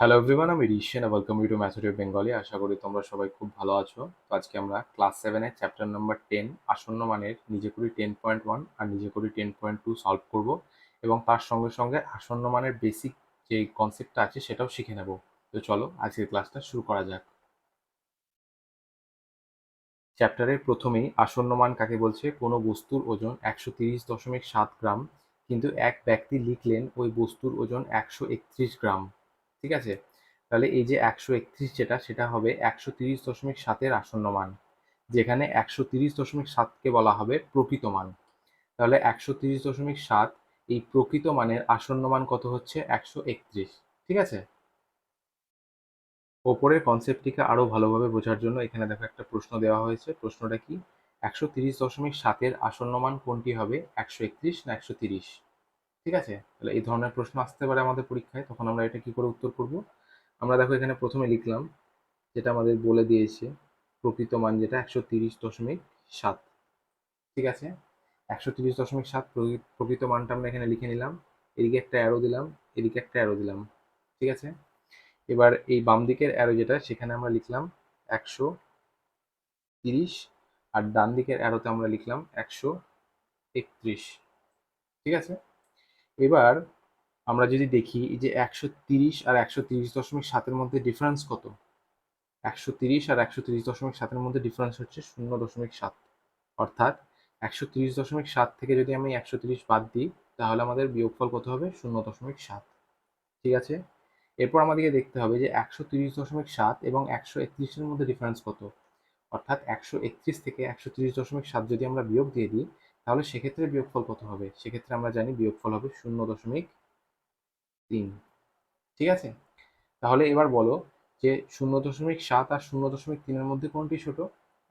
Hello everyone আমি Rishen welcome you to method Bengali আশা করি তোমরা সবাই খুব ভালো আছো। তো আজকে আমরা ক্লাস সেভেনের চ্যাপ্টার নাম্বার টেন আসন্ন মানের নিজে করি টেন পয়েন্ট ওয়ান আর নিজে করি টেন পয়েন্ট টু সলভ করব এবং তার সঙ্গে সঙ্গে আসন্ন মানের বেসিক যে কনসেপ্টটা আছে সেটাও শিখে নেব। তো চলো আজকের ক্লাসটা শুরু করা যাক। চ্যাপ্টারের প্রথমেই আসন্ন মান কাকে বলছে? কোনো বস্তুর ওজন একশো তিরিশ দশমিক সাত গ্রাম, কিন্তু এক ব্যক্তি লিখলেন ওই বস্তুর ওজন একশো একত্রিশ গ্রাম। ঠিক আছে? তাহলে এই যে একশো একত্রিশ যেটা, সেটা হবে একশো তিরিশ দশমিক সাতের আসন্ন মান, যেখানে একশো তিরিশ দশমিক সাতকে বলা হবে প্রকৃত মান। তাহলে একশো তিরিশ দশমিক সাত, এই প্রকৃত মানের আসন্ন মান কত হচ্ছে? একশো একত্রিশ, ঠিক আছে? ওপরের কনসেপ্টটিকে আরও ভালোভাবে বোঝার জন্য এখানে দেখো একটা প্রশ্ন দেওয়া হয়েছে। প্রশ্নটা কি? একশো তিরিশ দশমিক সাতের আসন্ন মান কোনটি হবে? একশো একত্রিশ না একশো তিরিশ? ঠিক আছে? তাহলে এই ধরনের প্রশ্ন আসতে পারে আমাদের পরীক্ষায়, তখন আমরা এটা কি করে উত্তর করব? আমরা দেখো এখানে প্রথমে লিখলাম, যেটা আমাদের বলে দিয়েছে, প্রকৃত মান যেটা একশো তিরিশ দশমিক সাত। ঠিক আছে? একশো তিরিশ দশমিক সাত প্রকৃত মানটা আমরা এখানে লিখে নিলাম, এদিকে একটা অ্যারো দিলাম, এদিকে একটা অ্যারো দিলাম। ঠিক আছে? এবার এই বাম দিকের অ্যারো যেটা, সেখানে আমরা লিখলাম একশো তিরিশ, আর ডান দিকের অ্যারোতে আমরা লিখলাম একশো একত্রিশ। ঠিক আছে? এবার আমরা যদি দেখি যে একশো তিরিশ আর একশো তিরিশ দশমিক সাতের মধ্যে ডিফারেন্স কত? একশো তিরিশ আর একশো তিরিশ দশমিক সাতের মধ্যে ডিফারেন্স হচ্ছে শূন্য দশমিক সাত। অর্থাৎ একশো তিরিশ দশমিক সাত থেকে যদি আমি একশো তিরিশ বাদ দিই, তাহলে আমাদের বিয়োগফল কত হবে? শূন্য দশমিক সাত। ঠিক আছে? এরপর আমাদেরকে দেখতে হবে যে একশো তিরিশ দশমিক সাত এবং একশো একত্রিশের মধ্যে ডিফারেন্স কত? অর্থাৎ একশো একত্রিশ থেকে একশো তিরিশ দশমিক সাত যদি আমরা বিয়োগ দিয়ে দিই তাহলে সেক্ষেত্রে বিয়োগফল কত হবে? সেক্ষেত্রে আমরা জানি বিয়োগফল হবে শূন্য দশমিক তিন। ঠিক আছে? তাহলে এবার বলো যে শূন্য দশমিক সাত আর শূন্য দশমিক তিনের মধ্যে কোনটি ছোট?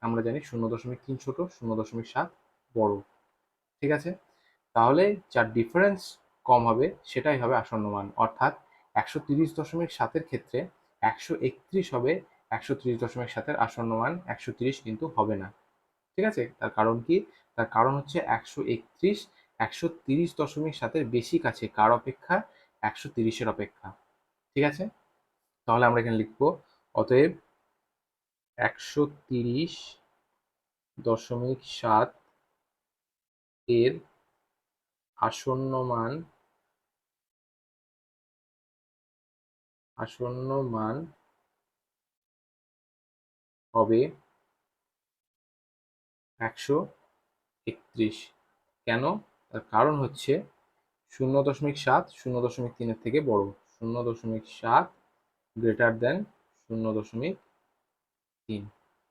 আমরা জানি শূন্য দশমিক তিন ছোট, শূন্য দশমিক সাত বড়। ঠিক আছে? তাহলে যার ডিফারেন্স কম হবে সেটাই হবে আসন্ন মান। অর্থাৎ একশো তিরিশ দশমিক সাতের ক্ষেত্রে একশো একত্রিশ হবে, একশো তিরিশ দশমিক সাতের আসন্ন মান একশো তিরিশ কিন্তু হবে না। ঠিক আছে? তার কারণ কি? তার কারণ হচ্ছে একশো একত্রিশ, একশো তিরিশ দশমিক সাতের বেশি কাছে কার অপেক্ষা? একশো তিরিশের অপেক্ষা। ঠিক আছে? তাহলে আমরা এখানে লিখব, অতএব একশো তিরিশ দশমিক সাত এর আসন্ন মান আসন্ন মান হবে একশো একত্রিশ। কেন? তার কারণ হচ্ছে শূন্য দশমিক সাত, শূন্য দশমিক তিনের থেকে বড়। শূন্য দশমিক সাত গ্রেটার দেন শূন্য দশমিক তিন।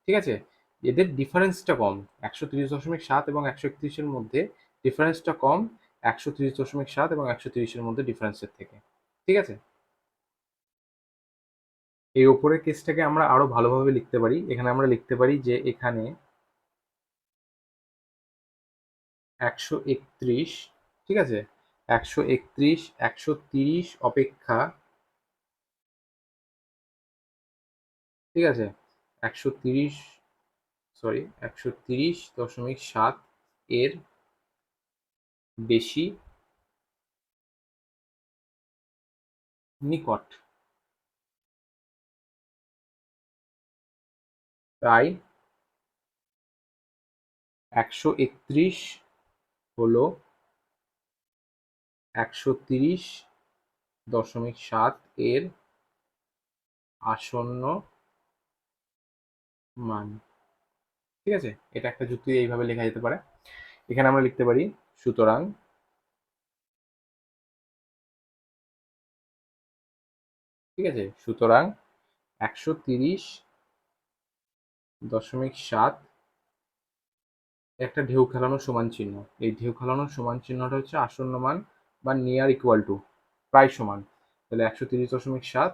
ঠিক আছে? এদের ডিফারেন্সটা কম। একশো তিরিশ দশমিক সাত এবং একশো একত্রিশের মধ্যে ডিফারেন্সটা কম একশো তিরিশ দশমিক সাত এবং একশো তিরিশের মধ্যে ডিফারেন্সের থেকে। ঠিক আছে? এই ওপরের কেসটাকে আমরা আরও ভালোভাবে লিখতে পারি। এখানে আমরা লিখতে পারি যে এখানে একশো একত্রিশ, ঠিক আছে? একশো একত্রিশ, একশো তিরিশ অপেক্ষা, ঠিক আছে? একশো তিরিশ সরি একশো তিরিশ দশমিক সাত এর বেশি নিকট। তাই একশো একত্রিশ হলো একশো তিরিশ দশমিক সাত এর আসন্ন মান। ঠিক আছে? এটা একটা যুক্তি এইভাবে লেখা যেতে পারে। এখানে আমরা লিখতে পারি, সুতরাং ঠিক আছে? সুতরাং একশো তিরিশ দশমিক সাত একটা ঢেউ খেলানোর সমান চিহ্ন। এই ঢেউ খেলানোর সমান চিহ্নটা হচ্ছে আসন্ন মান বা নিয়ার ইকুয়াল টু প্রায় সমান। তাহলে একশো তিরিশ দশমিক সাত,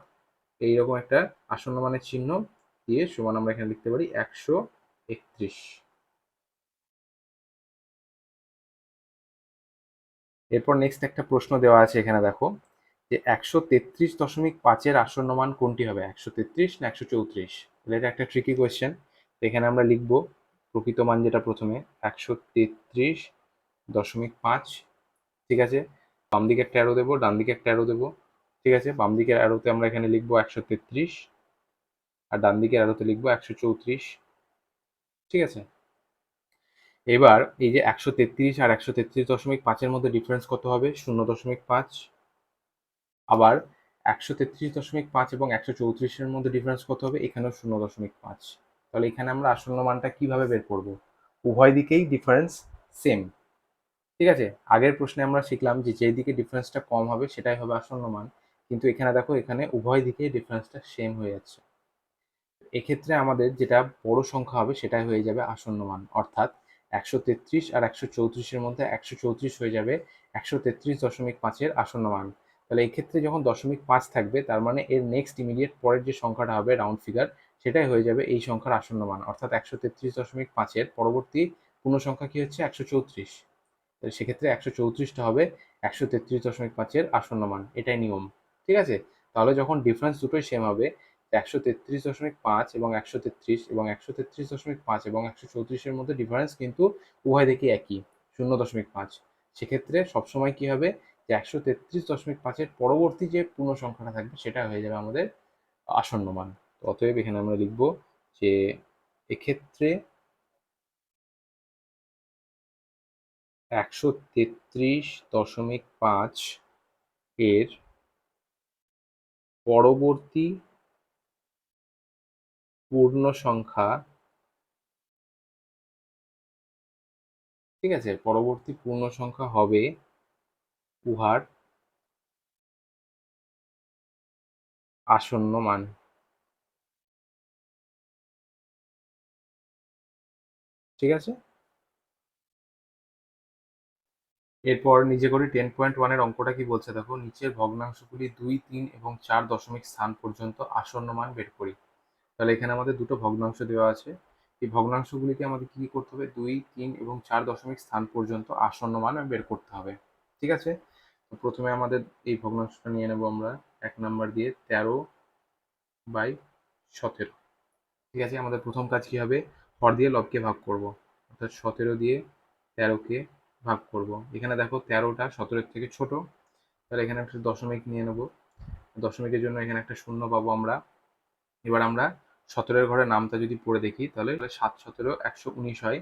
এইরকম একটা আসন্ন মানের চিহ্ন দিয়ে সমান আমরা এখানে লিখতে পারি একশো একত্রিশ। এরপর নেক্সট একটা প্রশ্ন দেওয়া আছে এখানে দেখো, যে একশো তেত্রিশ দশমিক পাঁচের আসন্ন মান কোনটি হবে? একশো তেত্রিশ না একশো চৌত্রিশ? তাহলে এটা একটা ট্রিকি কোয়েশ্চেন এখানে আমরা লিখব প্রকৃত মান যেটা প্রথমে, একশো তেত্রিশ দশমিক পাঁচ, ঠিক আছে? বাম দিকে একটা অ্যারো দেবো ডান দিকে একটা অ্যারো দেবো, ঠিক আছে? বাম দিকের অ্যারোতে আমরা এখানে লিখব একশো তেত্রিশ আর ডান দিকের অ্যারোতে লিখব একশো চৌত্রিশ, ঠিক আছে? এবার এই যে একশো তেত্রিশ আর একশো তেত্রিশ দশমিক পাঁচের মধ্যে ডিফারেন্স কত হবে? শূন্য দশমিক পাঁচ। আবার একশো তেত্রিশ দশমিক পাঁচ এবং একশো চৌত্রিশের মধ্যে ডিফারেন্স কত হবে? এখানেও শূন্য দশমিক পাঁচ। তাহলে এখানে আমরা আসন্ন মানটা কীভাবে বের করব? উভয় দিকেই ডিফারেন্স সেম ঠিক আছে? আগের প্রশ্নে আমরা শিখলাম যে যেই দিকে ডিফারেন্সটা কম হবে, সেটাই হবে আসন্ন মান। কিন্তু এখানে দেখো, এখানে উভয় দিকেই ডিফারেন্সটা সেম হয়ে যাচ্ছে। এক্ষেত্রে আমাদের যেটা বড় সংখ্যা হবে, সেটাই হয়ে যাবে আসন্ন মান। অর্থাৎ একশো তেত্রিশ আর একশো চৌত্রিশের মধ্যে একশো চৌত্রিশ হয়ে যাবে একশো তেত্রিশ দশমিক পাঁচের আসন্ন মান। তাহলে এক্ষেত্রে যখন দশমিক পাঁচ থাকবে, তার মানে এর নেক্সট ইমিডিয়েট পরের যে সংখ্যাটা হবে রাউন্ড ফিগার সেটাই হয়ে যাবে এই সংখ্যার আসন্ন মান। অর্থাৎ একশো তেত্রিশ দশমিক পাঁচের পরবর্তী পূর্ণ সংখ্যা কি হচ্ছে? একশো চৌত্রিশ। তাহলে সেক্ষেত্রে একশো চৌত্রিশটা হবে একশো তেত্রিশ দশমিক পাঁচের আসন্ন মান। এটাই নিয়ম। ঠিক আছে? তাহলে যখন ডিফারেন্স দুটোই সেম হবে একশো তেত্রিশ দশমিক পাঁচ এবং একশো তেত্রিশ এবং একশো তেত্রিশ দশমিক পাঁচ এবং একশো চৌত্রিশের মধ্যে ডিফারেন্স কিন্তু উভয় দেখি একই, শূন্য দশমিক পাঁচ। সেক্ষেত্রে সবসময় কী হবে? যে একশো তেত্রিশ দশমিক পাঁচের পরবর্তী যে পূর্ণ সংখ্যাটা থাকবে, সেটা হয়ে যাবে আমাদের আসন্ন মান। অতএব এখানে আমরা লিখব যে এক্ষেত্রে একশো তেত্রিশ দশমিক পাঁচ এর পরবর্তী পূর্ণ সংখ্যা ঠিক আছে? পরবর্তী পূর্ণ সংখ্যা হবে উহার আসন্ন মান। ঠিক আছে? এরপর নিজে করে টেন পয়েন্ট ওয়ানের অঙ্কটা কি বলছে দেখো? নিচের ভগ্নাংশগুলি দুই, তিন এবং চার দশমিক স্থান পর্যন্ত আসন্ন মান বের করি। তাহলে এখানে আমাদের দুটো ভগ্নাংশ দেওয়া আছে। এই ভগ্নাংশগুলিকে আমাদের কি করতে হবে? দুই, তিন এবং চার দশমিক স্থান পর্যন্ত আসন্ন মান বের করতে হবে। ঠিক আছে? প্রথমে আমাদের এই ভগ্নাংশটা নিয়ে নেব আমরা। এক নাম্বার দিয়ে তেরো বাই সতেরো। ঠিক আছে? আমাদের প্রথম কাজ কি হবে? হর দিয়ে লবকে ভাগ করব, অর্থাৎ সতেরো দিয়ে তেরোকে ভাগ করব। এখানে দেখো তেরোটা সতেরোর থেকে ছোট, তাহলে এখানে একটা দশমিক নিয়ে নেব। দশমিকের জন্য এখানে একটা শূন্য পাবো আমরা। এবার আমরা সতেরোর ঘরে নামটা যদি পড়ে দেখি, তাহলে সাত সতেরো একশো উনিশ হয়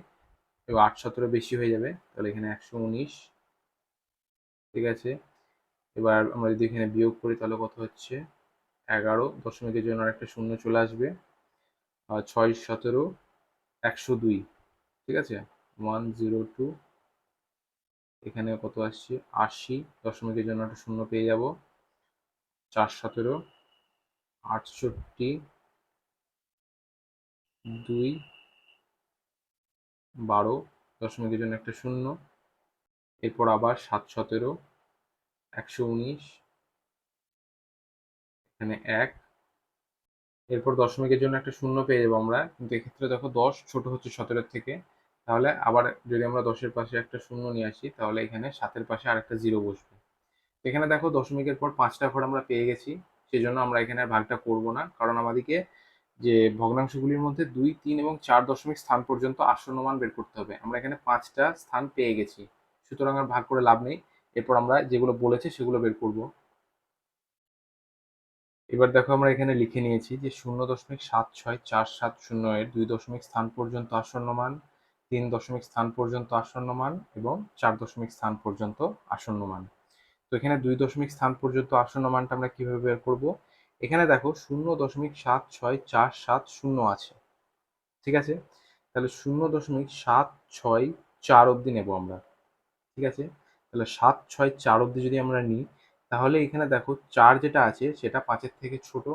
এবং আট সতেরো বেশি হয়ে যাবে, তাহলে এখানে একশো উনিশ। ঠিক আছে? এবার আমরা যদি এখানে বিয়োগ করি, তাহলে কত হচ্ছে? এগারো। দশমিকের জন্য একটা শূন্য চলে আসবে। ছয় সতেরো একশো দুই, ঠিক আছে? ওয়ান জিরো টু এখানে কত আসছে? আশি, দশমিকের জন্য একটা শূন্য পেয়ে যাব। চার সতেরো, আটষট্টি, দুই, বারো, দশমিকের জন্য একটা শূন্য। এরপর আবার সাত সতেরো, একশো উনিশ, এখানে এক এরপর দশমিকের জন্য একটা শূন্য পেয়ে যাব আমরা। কিন্তু এক্ষেত্রে দেখো দশ, ছোট হচ্ছে সতেরোর থেকে। তাহলে আবার যদি আমরা দশের পাশে একটা শূন্য নিয়ে আসি, তাহলে এখানে সাতের পাশে আরেকটা জিরো বসবে। এখানে দেখো দশমিকের পর পাঁচটা ঘর আমরা পেয়ে গেছি। সেই জন্য আমরা এখানে ভাগটা করব না। কারণ আমাদেরকে যে ভগ্নাংশগুলির মধ্যে দুই, তিন এবং চার দশমিক স্থান পর্যন্ত আসন্ন মান বের করতে হবে। আমরা এখানে পাঁচটা স্থান পেয়ে গেছি। সুতরাং আর ভাগ করে লাভ নেই। এরপর আমরা যেগুলো বলেছে সেগুলো বের করব। এবার দেখো আমরা এখানে লিখে নিয়েছি যে শূন্য দশমিক সাত ছয় চার সাত শূন্য এর দুই দশমিক স্থান পর্যন্ত আসন্ন মান তিন দশমিক স্থান পর্যন্ত আসন্ন মান এবং চার দশমিক স্থান পর্যন্ত আসন্ন মান তো এখানে দুই দশমিক স্থান পর্যন্ত আসন্ন মানটা আমরা কীভাবে বের করব? এখানে দেখো শূন্য দশমিক সাত ছয় চার সাত শূন্য আছে। ঠিক আছে? তাহলে শূন্য দশমিক সাত ছয় চার অবধি নেব আমরা। ঠিক আছে? তাহলে সাত ছয় চার অবধি যদি আমরা নিই তাহলে এখানে দেখো চার যেটা আছে, সেটা পাঁচের থেকে ছোট।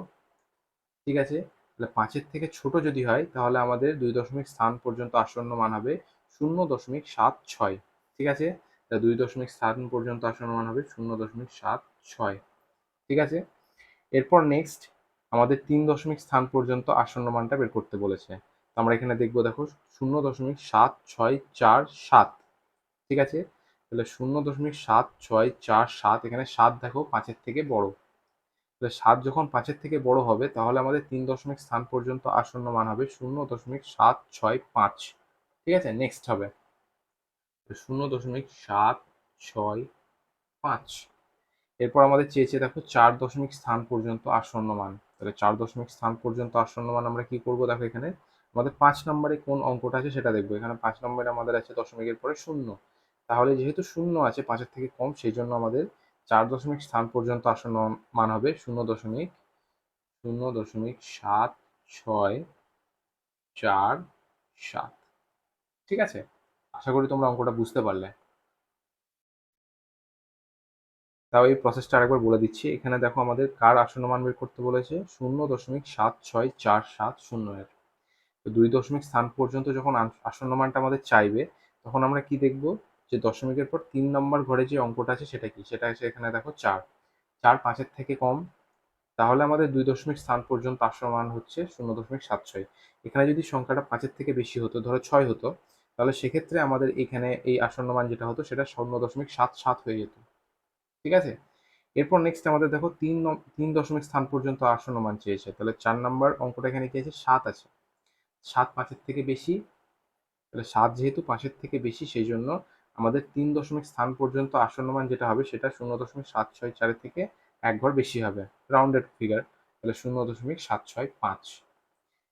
ঠিক আছে? তাহলে পাঁচের থেকে ছোট যদি হয়, তাহলে আমাদের দুই দশমিক স্থান পর্যন্ত আসন্ন মান হবে শূন্য দশমিক সাত ছয়। ঠিক আছে? তাহলে দুই দশমিক স্থান পর্যন্ত আসন্ন মান হবে শূন্য দশমিক সাত ছয়। ঠিক আছে? এরপর নেক্সট আমাদের তিন দশমিক স্থান পর্যন্ত আসন্ন মানটা বের করতে বলেছে। তো আমরা এখানে দেখব দেখো শূন্য দশমিক সাত ছয় চার সাত। ঠিক আছে? তাহলে শূন্য দশমিক সাত ছয় চার সাত, এখানে সাত দেখো, পাঁচের থেকে বড়। তাহলে সাত যখন পাঁচের থেকে বড় হবে, তাহলে আমাদের তিন দশমিক স্থান পর্যন্ত আসন্ন মান হবে শূন্য দশমিক সাত ছয় পাঁচ। ঠিক আছে? নেক্সট হবে। শূন্য দশমিক সাত ছয় পাঁচ। এরপর আমাদের চেয়েছে দেখো চার দশমিক স্থান পর্যন্ত আসন্ন মান। তাহলে চার দশমিক স্থান পর্যন্ত আসন্ন মান আমরা কি করব দেখো এখানে? আমাদের পাঁচ নম্বরে কোন অঙ্কটা আছে সেটা দেখব। এখানে পাঁচ নম্বরে আমাদের আছে দশমিকের পরে শূন্য। তাহলে যেহেতু শূন্য আছে পাঁচের থেকে কম সেই জন্য আমাদের চার দশমিক স্থান পর্যন্ত আসন্ন মান হবে শূন্য দশমিক শূন্য দশমিক সাত ছয় চার সাত। ঠিক আছে? আশা করি তোমরা অঙ্কটা বুঝতে পারলে। তাও এই প্রসেসটা আরেকবার বলে দিচ্ছি। এখানে দেখো আমাদের কার আসন্ন মান বের করতে বলেছে? শূন্য দশমিক সাত ছয় চার সাত শূন্য এর। দুই দশমিক স্থান পর্যন্ত যখন আসন্ন মানটা আমাদের চাইবে, তখন আমরা কি দেখব? যে দশমিকের পর তিন নম্বর ঘরে যে অঙ্কটা আছে সেটা কি? সেটা আছে এখানে দেখো চার। চার পাঁচের থেকে কম। তাহলে আমাদের দুই দশমিক স্থান পর্যন্ত আসন্ন মান হচ্ছে শূন্য দশমিক সাত ছয়। এখানে যদি সংখ্যাটা পাঁচের থেকে বেশি হতো, ধরো ছয় হতো, তাহলে সেক্ষেত্রে আমাদের এখানে এই আসন্ন মান যেটা হতো সেটা শূন্য দশমিক সাত সাত হয়ে যেত। ঠিক আছে? এরপর নেক্সট আমাদের দেখো তিন তিন দশমিক স্থান পর্যন্ত আসন্ন মান চেয়েছে। তাহলে চার নম্বর অঙ্কটা এখানে কি আছে? সাত আছে। সাত পাঁচের থেকে বেশি। তাহলে সাত যেহেতু পাঁচের থেকে বেশি, সেই জন্য আমাদের তিন দশমিক স্থান পর্যন্ত আসন্ন মান যেটা হবে সেটা শূন্য দশমিক সাত ছয় চারের থেকে এক ঘর বেশি হবে। রাউন্ডেড ফিগার তাহলে শূন্য দশমিক সাত ছয় পাঁচ।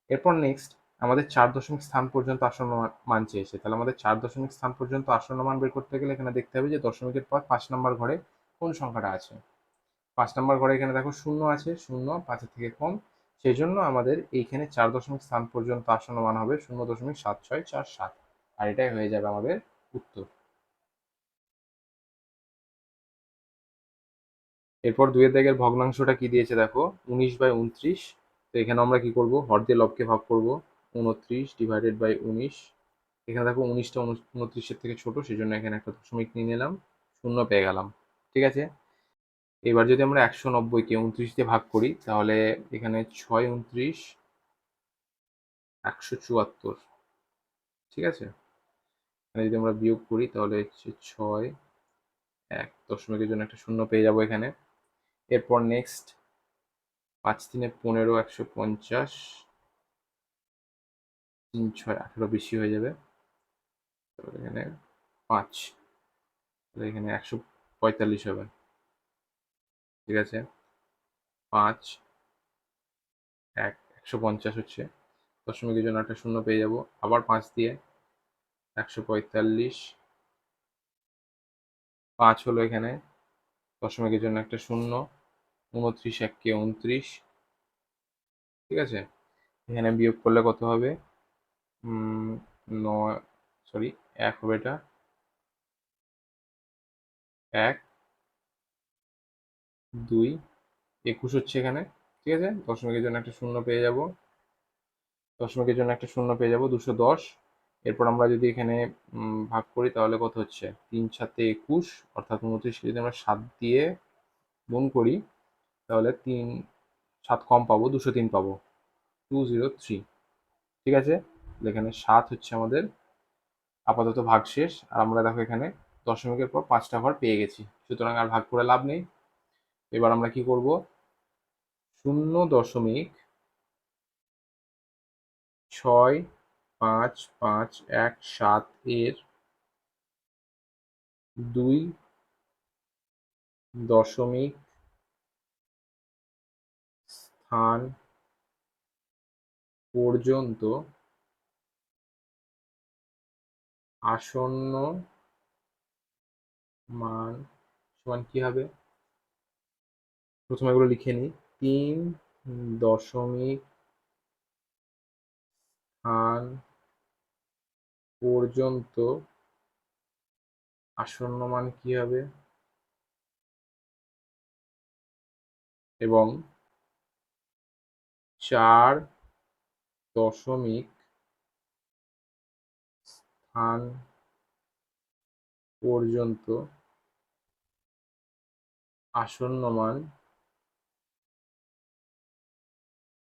এরপর নেক্সট আমাদের চার দশমিক স্থান পর্যন্ত আসন্ন মান চেয়েছে। তাহলে আমাদের চার দশমিক স্থান পর্যন্ত আসন্ন মান বের করতে গেলে এখানে দেখতে হবে যে দশমিকের পর পাঁচ নম্বর ঘরে কোন সংখ্যাটা আছে? পাঁচ নম্বর ঘরে এখানে দেখো শূন্য আছে, শূন্য পাঁচের থেকে কম। সেই জন্য আমাদের এইখানে চার দশমিক স্থান পর্যন্ত আসন্ন মান হবে শূন্য দশমিক সাত ছয় চার সাত। আর এটাই হয়ে যাবে আমাদের উত্তর। এরপর দুয়ের দাগের ভগ্নাংশটা কি দিয়েছে দেখো? উনিশ বাই উনত্রিশ। তো এখানে আমরা কি করব? হর দিয়ে লবকে ভাগ করব। উনত্রিশ ডিভাইডেড বাই উনিশ। এখানে দেখো উনিশটা উনত্রিশের থেকে ছোট সেই জন্য এখানে একটা দশমিক নিয়ে নিলাম। শূন্য পেয়ে গেলাম। ঠিক আছে? এবার যদি আমরা একশো নব্বইকে উনত্রিশ দিয়ে ভাগ করি, তাহলে এখানে ছয় উনত্রিশ, একশো চুয়াত্তর। ঠিক আছে? এখানে যদি আমরা বিয়োগ করি, তাহলে হচ্ছে ছয়, এক। দশমিকের জন্য একটা শূন্য পেয়ে যাব এখানে। এরপর নেক্সট পাঁচ তিনে পনেরো, একশো পঞ্চাশ, তিন ছয়, আঠেরো বেশি হয়ে যাবে। এখানে পাঁচ এখানে একশো পঁয়তাল্লিশ হবে। ঠিক আছে? পাঁচ, এক, একশো পঞ্চাশ হচ্ছে। দশমিকের জন্য একটা শূন্য পেয়ে যাব। আবার পাঁচ দিয়ে একশো পঁয়তাল্লিশ, পাঁচ হলো এখানে দশমিকের জন্য একটা শূন্য, উনত্রিশ এককে উনত্রিশ। ঠিক আছে? এখানে বিয়োগ করলে কত হবে? নয় সরি এক হবে এটা। এক, দুই, একুশ হচ্ছে এখানে। ঠিক আছে? দশমিকের জন্য একটা শূন্য পেয়ে যাব। দশমিকের জন্য একটা শূন্য পেয়ে যাব দুশো দশ। এরপর আমরা যদি এখানে ভাগ করি, তাহলে কত হচ্ছে? তিন সাতে একুশ, অর্থাৎ উনত্রিশকে যদি আমরা সাত দিয়ে গুণ করি, তাহলে তিন সাত কম পাবো, দুশো তিন পাবো। Two zero three. ঠিক আছে? এখানে সাত হচ্ছে আমাদের আপাতত ভাগ শেষ। আর আমরা দেখো এখানে দশমিকের পর পাঁচটা ঘর পেয়ে গেছি। সুতরাং আর ভাগ করে লাভ নেই। এবার আমরা কি করব? শূন্য দশমিক ছয় পাঁচ পাঁচ, এক, সাত এর দুই দশমিক স্থান পর্যন্ত আসন্ন মান সমান কি হবে? প্রথমে এগুলো লিখে নিই। তিন দশমিক স্থান পর্যন্ত আসন্ন মান কি হবে? এবং চার দশমিক স্থান পর্যন্ত আসন্ন মান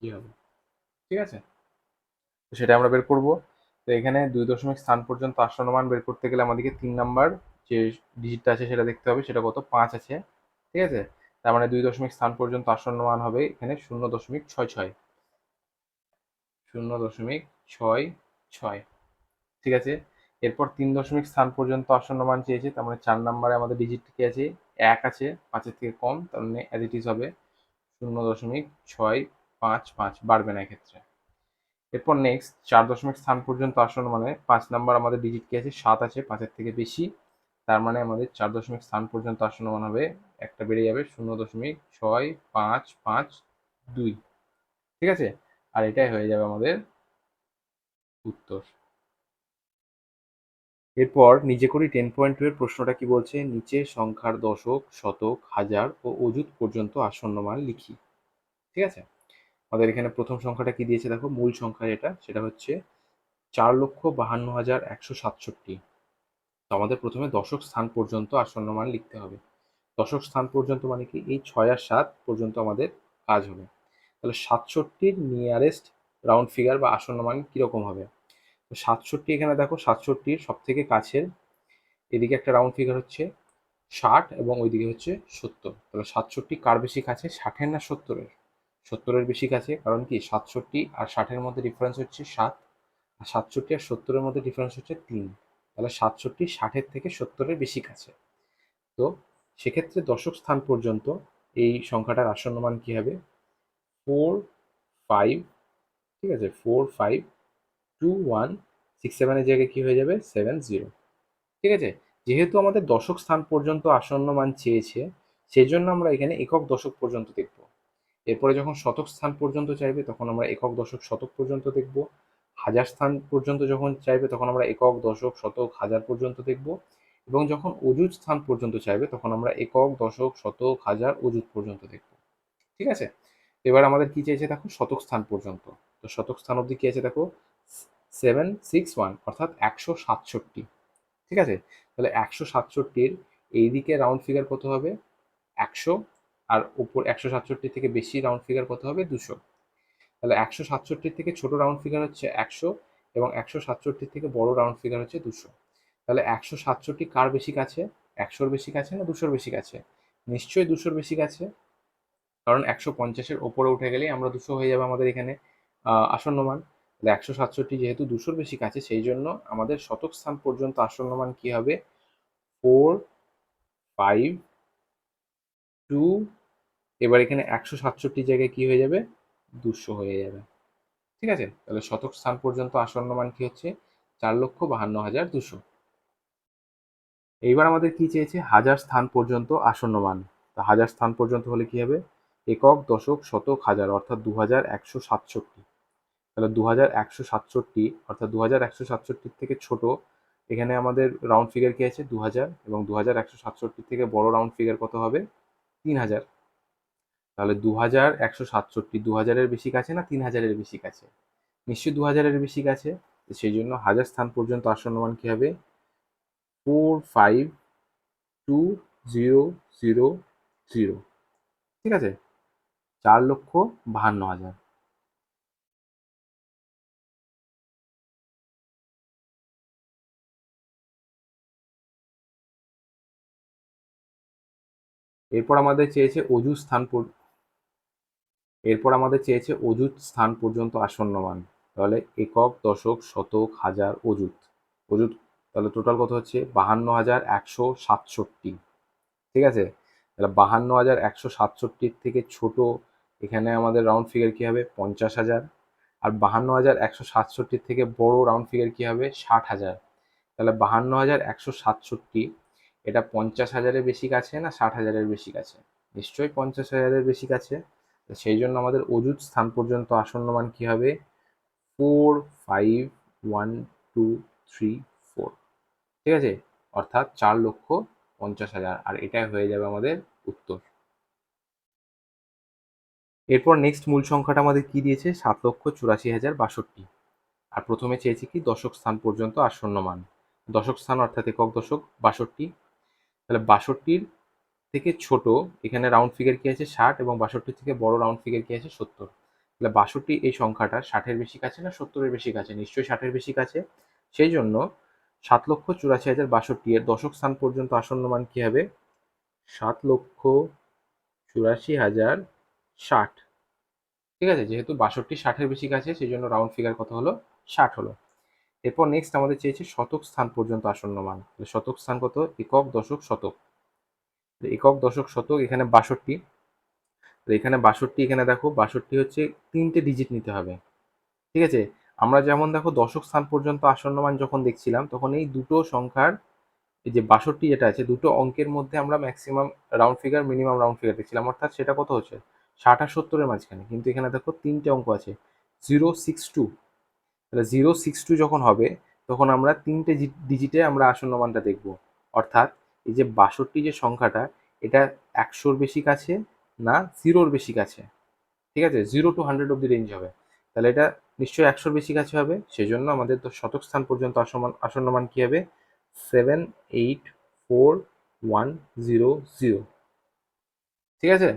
কি হবে? ঠিক আছে? সেটা আমরা বের করব। তো এখানে দুই দশমিক স্থান পর্যন্ত আসন্ন মান বের করতে গেলে আমাদেরকে তিন নাম্বার যে ডিজিটটা আছে সেটা দেখতে হবে, সেটা কত? পাঁচ আছে। ঠিক আছে? তার মানে দুই দশমিক স্থান পর্যন্ত আসন্ন মান হবে এখানে শূন্য দশমিক ছয় ছয়। শূন্য দশমিক ছয় ছয়। ঠিক আছে? এরপর তিন দশমিক স্থান পর্যন্ত আসন্ন মান চেয়েছে, তার মানে চার নাম্বারে আমাদের ডিজিট কি আছে? এক আছে, পাঁচের থেকে কম, তার মানে অ্যাজ ইট ইজ হবে। শূন্য দশমিক ছয় পাঁচ পাঁচ বাড়বে না এক্ষেত্রে। এরপর নেক্সট চার দশমিক স্থান পর্যন্ত আসন্ন মানে পাঁচ নাম্বার আমাদের ডিজিট কি আছে? সাত আছে, পাঁচের থেকে বেশি। তার মানে আমাদের চার দশমিক স্থান পর্যন্ত আসন্ন মান হবে, একটা বেড়ে যাবে শূন্য দশমিক ছয় পাঁচ পাঁচ দুই। ঠিক আছে? আর এটাই হয়ে যাবে আমাদের উত্তর। এরপর নিজে করি টেন পয়েন্ট টু এর প্রশ্নটা কি বলছে? নিচে সংখ্যার দশক, শতক, হাজার ও অযুত পর্যন্ত আসন্ন মান লিখি। ঠিক আছে? আমাদের এখানে প্রথম সংখ্যাটা কি দিয়েছে দেখো? মূল সংখ্যা যেটা, সেটা হচ্ছে চার লক্ষ বাহান্ন হাজার একশো সাতষট্টি। তো আমাদের প্রথমে দশক স্থান পর্যন্ত আসন্ন মান লিখতে হবে। দশক স্থান পর্যন্ত মানে কি? এই ছয় আর সাত পর্যন্ত আমাদের কাজ হবে। তাহলে সাতষট্টির নিয়ারেস্ট রাউন্ড ফিগার বা আসন্ন মান কীরকম হবে? তো সাতষট্টি এখানে দেখো, সাতষট্টির সব থেকে কাছের, এদিকে একটা রাউন্ড ফিগার হচ্ছে ষাট এবং ওইদিকে হচ্ছে সত্তর। তাহলে সাতষট্টি কার বেশি কাছে? ষাটের না সত্তরের? সত্তরের বেশি কাছে, কারণ কি সাতষট্টি আর ষাটের মধ্যে ডিফারেন্স হচ্ছে সাত, আর সাতষট্টি আর সত্তরের মধ্যে ডিফারেন্স হচ্ছে তিন। তাহলে সাতষট্টি ষাটের থেকে সত্তরের বেশি কাছে। তো সেক্ষেত্রে দশক স্থান পর্যন্ত এই সংখ্যাটার আসন্ন মান কী হবে? ফোর ফাইভ ঠিক আছে four five two one six সেভেনের জায়গায় কী হয়ে যাবে? সেভেন জিরো ঠিক আছে? যেহেতু আমাদের দশক স্থান পর্যন্ত আসন্ন মান চেয়েছে সেই জন্য আমরা এখানে একক দশক পর্যন্ত দেখব। এরপরে যখন শতক স্থান পর্যন্ত চাইবে, তখন আমরা একক দশক শতক পর্যন্ত দেখব। হাজার স্থান পর্যন্ত যখন চাইবে, তখন আমরা একক দশক শতক হাজার পর্যন্ত দেখব। এবং যখন অযুত স্থান পর্যন্ত চাইবে, তখন আমরা একক দশক শতক হাজার অযুত পর্যন্ত দেখব। ঠিক আছে? এবার আমাদের কি চাইছে দেখো? শতক স্থান পর্যন্ত। তো শতক স্থান অবধি কি আছে দেখো? সেভেন, সিক্স, ওয়ান, অর্থাৎ একশো সাতষট্টি। ঠিক আছে? তাহলে একশো সাতষট্টির এই দিকে রাউন্ড ফিগার কত হবে? একশো আর উপর একশো সাতষট্টি থেকে বেশি রাউন্ড ফিগার কত হবে? দুশো। তাহলে একশো সাতষট্টির থেকে ছোট রাউন্ড ফিগার হচ্ছে একশো এবং একশো সাতষট্টির থেকে বড় রাউন্ড ফিগার হচ্ছে দুশো। তাহলে একশো সাতষট্টি কার বেশি কাছে? একশোর বেশি কাছে না দুশোর বেশি কাছে? নিশ্চয়ই দুশোর বেশি কাছে। কারণ একশো পঞ্চাশের ওপরে উঠে গেলেই আমরা দুশো হয়ে যাবে আমাদের এখানে আসন্ন মান। তাহলে একশো সাতষট্টি যেহেতু দুশোর বেশি কাছে, সেই জন্য আমাদের শতক স্থান পর্যন্ত আসন্ন মান কী হবে? ফোর ফাইভ টু, এবার এখানে একশো সাতষট্টি জায়গায় কী হয়ে যাবে? দুশো হয়ে যাবে। ঠিক আছে? তাহলে শতক স্থান পর্যন্ত আসন্ন মান কি হচ্ছে? চার লক্ষ বাহান্ন হাজার দুশো। এইবার আমাদের কি চেয়েছে? হাজার স্থান পর্যন্ত আসন্ন মান। তা হাজার স্থান পর্যন্ত হলে কি হবে? একক, দশক, শতক, হাজার, অর্থাৎ দু হাজার একশো সাতষট্টি। তাহলে দু হাজার একশো সাতষট্টি, অর্থাৎ দু হাজার একশো সাতষট্টির থেকে ছোট, এখানে আমাদের রাউন্ড ফিগার কি আছে? দু হাজার এবং দু হাজার একশো সাতষট্টির থেকে বড় রাউন্ড ফিগার কত হবে? তিন হাজার তাহলে দু হাজার একশো সাতষট্টি দু হাজারের বেশি কাছে না তিন হাজারের বেশি কাছে? নিশ্চয়ই দু হাজারের বেশি কাছে। সেই জন্য হাজার স্থান পর্যন্ত আসন্ন মান কী হবে? Four five two zero zero zero ঠিক আছে? চার লক্ষ বাহান্ন হাজার। এরপর আমাদের চেয়েছে অজু স্থান এরপর আমাদের চেয়েছে অজুত স্থান পর্যন্ত আসন্ন মান তাহলে একক, দশক, শতক, হাজার অজুত অজুত তাহলে টোটাল কত হচ্ছে? বাহান্ন হাজার একশো সাতষট্টি। ঠিক আছে? তাহলে বাহান্ন হাজার একশো সাতষট্টির থেকে ছোট এখানে আমাদের রাউন্ড ফিগার কী হবে? পঞ্চাশ হাজার। আর বাহান্ন হাজার একশো সাতষট্টির থেকে বড় রাউন্ড ফিগার কী হবে? ষাট হাজার। তাহলে বাহান্ন হাজার একশো সাতষট্টি এটা পঞ্চাশ হাজারের বেশি কাছে না ষাট হাজারের বেশি কাছে? নিশ্চয়ই পঞ্চাশ হাজারের বেশি কাছে। সেই জন্য আমাদের অজুত স্থান পর্যন্ত আসন্ন মান কী হবে? Four five one two three four. ঠিক আছে? অর্থাৎ চার লক্ষ পঞ্চাশ হাজার। আর এটাই হয়ে যাবে আমাদের উত্তর। এরপর নেক্সট মূল সংখ্যাটা আমাদের কি দিয়েছে? সাত লক্ষ চুরাশি হাজার বাষট্টি। আর প্রথমে চেয়েছি কি? দশক স্থান পর্যন্ত আসন্ন মান। দশক স্থান অর্থাৎ একক দশক বাষট্টি। তাহলে বাষট্টির থেকে ছোট, এখানে রাউন্ড ফিগার কি আছে? ষাট এবং বাষট্টির থেকে বড় রাউন্ড ফিগার কি আছে? সত্তর। তাহলে বাষট্টি এই সংখ্যাটা ষাটের বেশি কাছে না সত্তরের বেশি কাছে? নিশ্চয়ই ষাটের বেশি কাছে। সেই জন্য সাত লক্ষ চুরাশি হাজার বাষট্টি এর দশক স্থান পর্যন্ত আসন্ন মান কী হবে? সাত লক্ষ চুরাশি হাজার ষাট। ঠিক আছে? যেহেতু বাষট্টি ষাটের বেশি কাছে, সেই জন্য রাউন্ড ফিগার কত হলো? ষাট হলো। এরপর নেক্সট আমাদের চেয়েছে শতক স্থান পর্যন্ত আসন্ন মান। শতক স্থান কত? একক দশক শতক। একক দশক শতক এখানে বাষট্টি। তো এখানে বাষট্টি, এখানে দেখো বাষট্টি হচ্ছে তিনটে ডিজিট নিতে হবে। ঠিক আছে? আমরা যেমন দেখো দশক স্থান পর্যন্ত আসন্নমান যখন দেখছিলাম, তখন এই দুটো সংখ্যার এই যে বাষট্টি যেটা আছে, দুটো অঙ্কের মধ্যে আমরা maximum round figure minimum round figure দেখছিলাম। অর্থাৎ সেটা কত হচ্ছে? ষাট আর সত্তরের মাঝখানে। কিন্তু এখানে দেখো তিনটে অঙ্ক আছে। জিরো সিক্স টু তাহলে জিরো সিক্স টু যখন হবে, তখন আমরা তিনটে ডিজিটে আমরা আসন্ন মানটা দেখব। অর্থাৎ এই যে বাষট্টি যে সংখ্যাটা, এটা একশোর বেশি কাছে না জিরোর বেশি কাছে? ঠিক আছে? জিরো টু হান্ড্রেড অব্দি রেঞ্জ হবে। তাহলে এটা নিশ্চয়ই একশোর বেশি কাছে হবে। সেই জন্য আমাদের তো শতক স্থান পর্যন্ত আসমান আসন্ন মান কী হবে? Seven eight four one zero zero ঠিক আছে?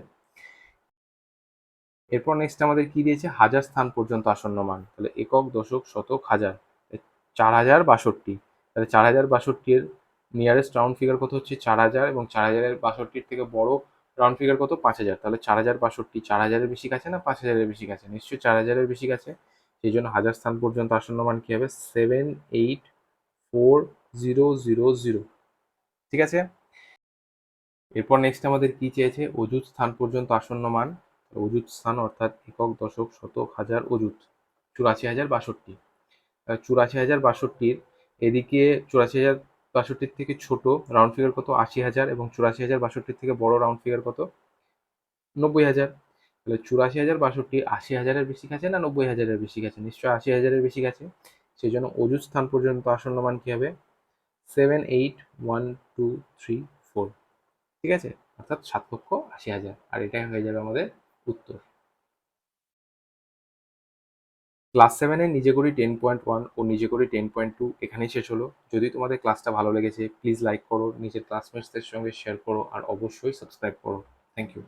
এরপর নেক্সট আমাদের কি দিয়েছে? হাজার স্থান পর্যন্ত আসন্ন মান। তাহলে একক, দশক, শতক, হাজার। চার হাজার বাষট্টি। তাহলে চার হাজার বাষট্টির নিয়ারেস্ট রাউন্ড ফিগার কত হচ্ছে? চার হাজার এবং চার হাজারের বাষট্টির থেকে বড় রাউন্ড ফিগার কত? পাঁচ হাজার। তাহলে চার হাজার বাষট্টি চার হাজারের বেশি কাছে না পাঁচ হাজারের বেশি কাছে নিশ্চয়ই চার হাজারের বেশি কাছে সেই জন্য হাজার স্থান পর্যন্ত আসন্ন মান কী হবে? Seven eight four zero zero zero ঠিক আছে? এরপর নেক্সট আমাদের কি চেয়েছে? অযুত স্থান পর্যন্ত আসন্ন মান। অযুত স্থান অর্থাৎ একক দশক শতক হাজার অযুত। চুরাশি হাজার বাষট্টি। চুরাশি হাজার বাষট্টির এদিকে চুরাশি হাজার বাষট্টির থেকে ছোট রাউন্ড ফিগার কত? আশি হাজার এবং চুরাশি হাজার বাষট্টির থেকে বড় রাউন্ড ফিগার কত? নব্বই হাজার। তাহলে চুরাশি হাজার বাষট্টি আশি হাজারের বেশি কাছে না নব্বই হাজারের বেশি কাছে নিশ্চয়ই আশি হাজারের বেশি কাছে সেই জন্য অযুত স্থান পর্যন্ত আসন্ন মান কী হবে? Seven eight one two three four ঠিক আছে? অর্থাৎ সাত লক্ষ আশি হাজার। আর এটাই হয়ে যাবে আমাদের উত্তর। ক্লাস সেভেনে নিজে করি টেন পয়েন্ট ওয়ান ও নিজে করি টেন পয়েন্ট টু এখানেই শেষ হলো। যদি তোমাদের ক্লাসটা ভালো লেগেছে প্লিজ লাইক করো, নিজের ক্লাসমেটসদের সঙ্গে শেয়ার করো, আর অবশ্যই সাবস্ক্রাইব করো। Thank you